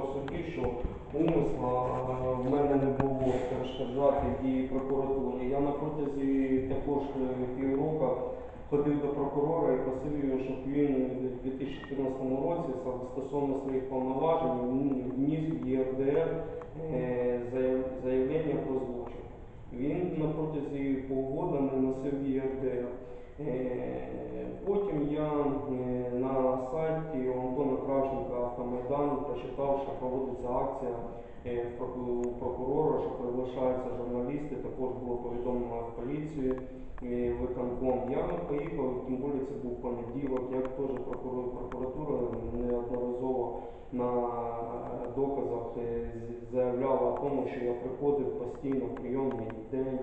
в суді, що умисла е, в мене не було перешкоджати дії прокуратури. Я на протязі також е, півроку ходив до прокурора і просив його, щоб він у 2014 році стосовно своїх повноважень вніс в ЄРДР е, заявлення про злочин. Він на протязі півгода не носив ЄРДР. Потім я на сайті Антона Автомайдан прочитав, що проводиться акція е, прокурора, що приглашаються журналісти, також було повідомлено в поліцію, е, виконком. Я не поїхав, тим більше це був понеділок, як теж прокурор- прокуратура неодноразово на доказах е, заявляла о тому, що я приходив постійно в прийомний день,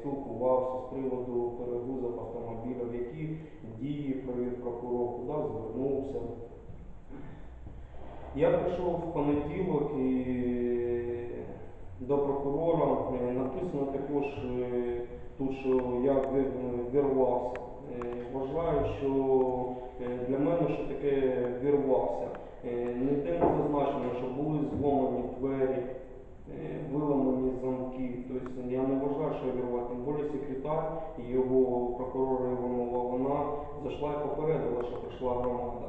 спілкувався з приводу перегрузок автомобілів, які дії провів прокурор, куди звернувся. Я прийшов в понеділок і до прокурора е, написано також е, тут, що я вирвався. Е, Вважаю, що для мене що таке вирвався. Ніде не зазначено, що були зломані двері, виламані замки. Тобто я не вважаю, що я вирвав. Тим більше секретар і його прокурора Іванова, вона зайшла і попередила, що прийшла громада.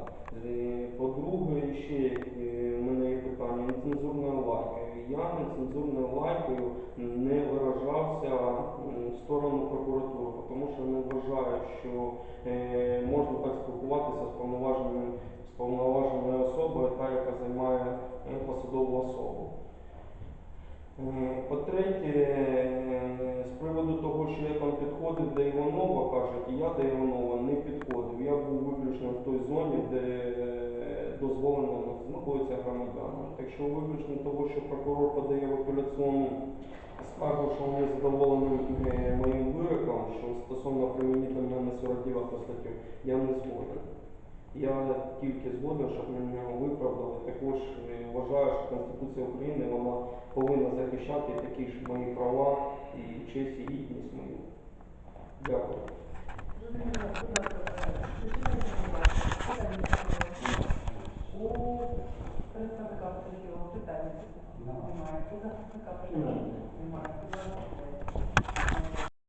По-друге, ще е, мене є питання нецензурною лайкою. Я нецензурною лайкою не виражався в сторону прокуратури, тому що не вважаю, що е, можна так спілкуватися з повноваженою, повноваженою особою, та, яка займає е, посадову особу. По-третє, з приводу того, що я там підходив до Іванова, кажуть, я до Іванова не підходив. Я був виключно в той зоні, де знаходиться громадянам. Так що виключно того, що прокурор подає в апеляційну скаргу, що вони задоволені е, моїм вироком, що стосовно примінити мене 49 статтю, я не згоден. Я тільки згоден, щоб мене виправдали. Також е, вважаю, що Конституція України вона повинна захищати такі ж мої права і честь і гідність мою. Дякую. No.